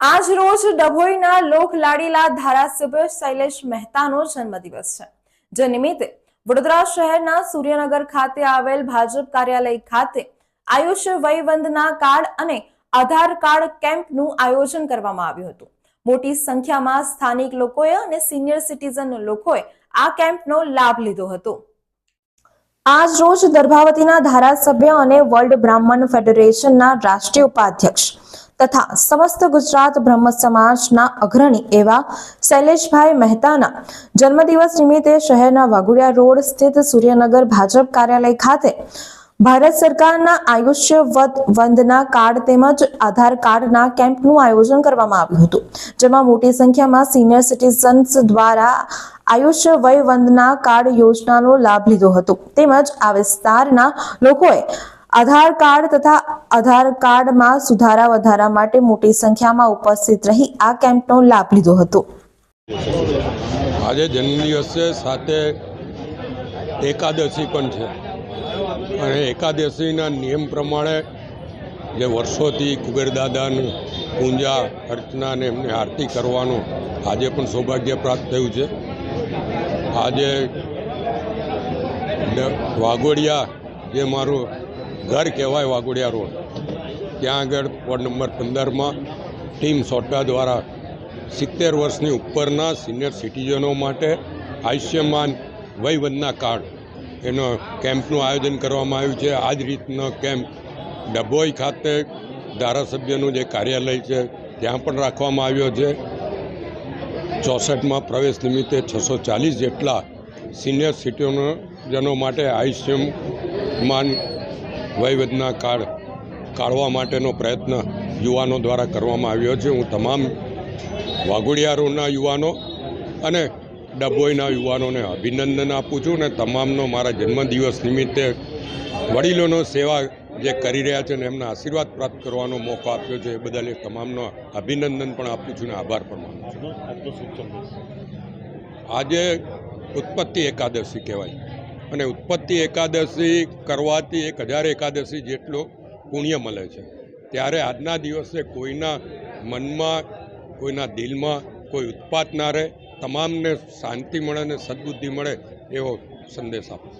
આજ રોજ ડભોઈના લોક લાડીલા ધારાસભ્ય શૈલેષ મહેતાનો જન્મદિવસ છે. જે નિમિત્તે વડોદરા શહેરના સૂર્યનગર ખાતે આવેલ ભાજપ કાર્યાલય ખાતે આયુષ્ય વયવંદના કાર્ડ અને આધાર કાર્ડ કેમ્પનું આયોજન કરવામાં આવ્યું હતું. મોટી સંખ્યામાં સ્થાનિક લોકોએ અને સિનિયર સિટીઝન લોકોએ આ કેમ્પનો લાભ લીધો હતો. આજ રોજ દર્ભાવતીના ધારાસભ્ય અને વર્લ્ડ બ્રાહ્મણ ફેડરેશનના રાષ્ટ્રીય ઉપાધ્યક્ષ તથા સમસ્ત ગુજરાત બ્રહ્મ સમાજના અગ્રણી એવા શૈલેષભાઈ મહેતાના જન્મદિવસ નિમિત્તે શહેરના વાઘોડિયા રોડ સ્થિત સૂર્યનગર ભાજપ કાર્યાલય ખાતે ભારત સરકારના આયુષ્ય વંદના કાર્ડ તેમજ આધાર કાર્ડના કેમ્પનું આયોજન કરવામાં આવ્યું હતું, જેમાં મોટી સંખ્યામાં સિનિયર સિટીઝન્સ દ્વારા આયુષ્ય વય વંદના કાર્ડ યોજનાનો લાભ લીધો હતો. તેમજ આ વિસ્તારના લોકોએ આધાર કાર્ડ તથા આધાર કાર્ડમાં સુધારા વધારા માટે મોટી સંખ્યામાં ઉપસ્થિત રહી આ કેમ્પનો લાભ લીધો હતો. આજે જન્મદિવસે સાથે એકાદશી પણ છે. અને એકાદશીના નિયમ પ્રમાણે જે વર્ષોથી કુબેરદાદાની પૂજા, અર્ચના અને એમની આરતી કરવાનું આજે પણ સૌભાગ્ય પ્રાપ્ત થયું છે. આજે વાઘોડિયા જે મારું ઘર કહેવાય વાઘોડિયા રોડ. ત્યાં આગળ વોર્ડ નંબર પંદરમાં ટીમ સોટા દ્વારા સિત્તેર વર્ષની ઉપરના સિનિયર સિટીઝનો માટે આયુષ્યમાન વયવંદના કાર્ડ એનો કેમ્પનું આયોજન કરવામાં આવ્યું છે. આ જ રીતનો કેમ્પ ડભોઈ ખાતે ધારાસભ્યનું જે કાર્યાલય છે, ત્યાં પણ રાખવામાં આવ્યો છે. ચોસઠમાં પ્રવેશ નિમિત્તે છસો ચાલીસ જેટલા સિનિયર સિટીઝનો માટે આયુષ્યમાન વયવદના કાળ કાઢવા માટેનો પ્રયત્ન યુવાનો દ્વારા કરવામાં આવ્યો છે. હું તમામ વાઘોડિયારોના યુવાનો અને ડભોઈના યુવાનોને અભિનંદન આપું છું અને તમામનો મારા જન્મદિવસ નિમિત્તે વડીલોનો સેવા જે કરી રહ્યા છે ને એમના આશીર્વાદ પ્રાપ્ત કરવાનો મોકો આપ્યો છે એ બદલ એ તમામનો અભિનંદન પણ આપું છું અને આભાર પણ માનું છું. આજે ઉત્પત્તિ એકાદશી કહેવાય. અને ઉત્પત્તિ એકાદશી કરવાથી એક હજાર એકાદશી જેટલો પુણ્ય મળે છે. ત્યારે આજના દિવસે કોઈના મનમાં, કોઈના દિલમાં કોઈ ઉત્પાત ના રહે. તમામને શાંતિ મળે અને સદબુદ્ધિ મળે એવો સંદેશ આપું